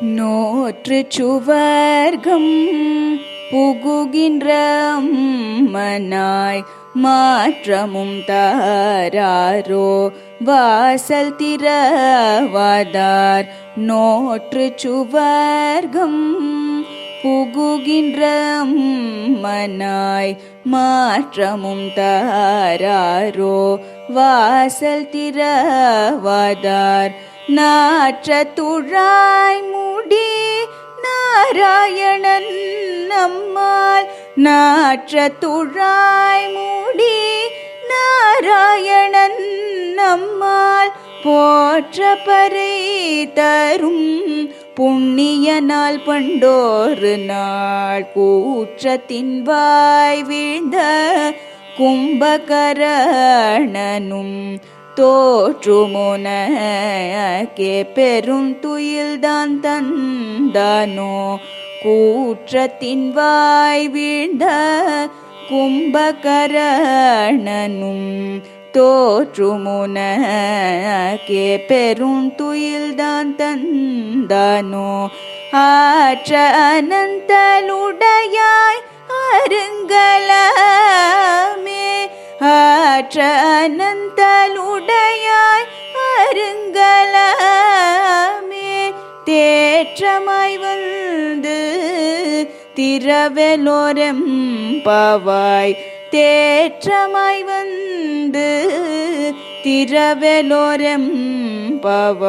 நோற்று சுவர்க்கம் புகுகின்ற மனாய் மாற்றமும் தாராரோ. வாசல் திறவாதார் நோற்று சுவர்க்கம் புகுகின்ற மனாய் மாற்றமும் தாராரோ. வாசல் திறவாதார் நாற்ற துழாய் முடி நாராயணன் நம்மால் நாற்ற துழாய் முடி நாராயணன் நம்மால் போற்ற பறை தரும் புண்ணிய நாள் பண்டோரு நாள் கூற்றத்தின் வாய் வீழ்ந்த கும்பகரணனும் தோற்றுமுனக்கே பெரும் துயில்தான் தந்தானோ? கூற்றத்தின் வாய் வீழ்ந்த கும்பகரணனும் தோற்றுமுனக்கே பெரும் துயில்தான் தந்தானோ? ஆற்ற அனந்தனுடையாய் அருங்கலமே ஆற்ற அனந்தலுடையாய் ஏற்றமாய் வந்து திரவெலோரம் பவாய். தேற்றமாய் வந்து திரவெலோரம் பவாய்.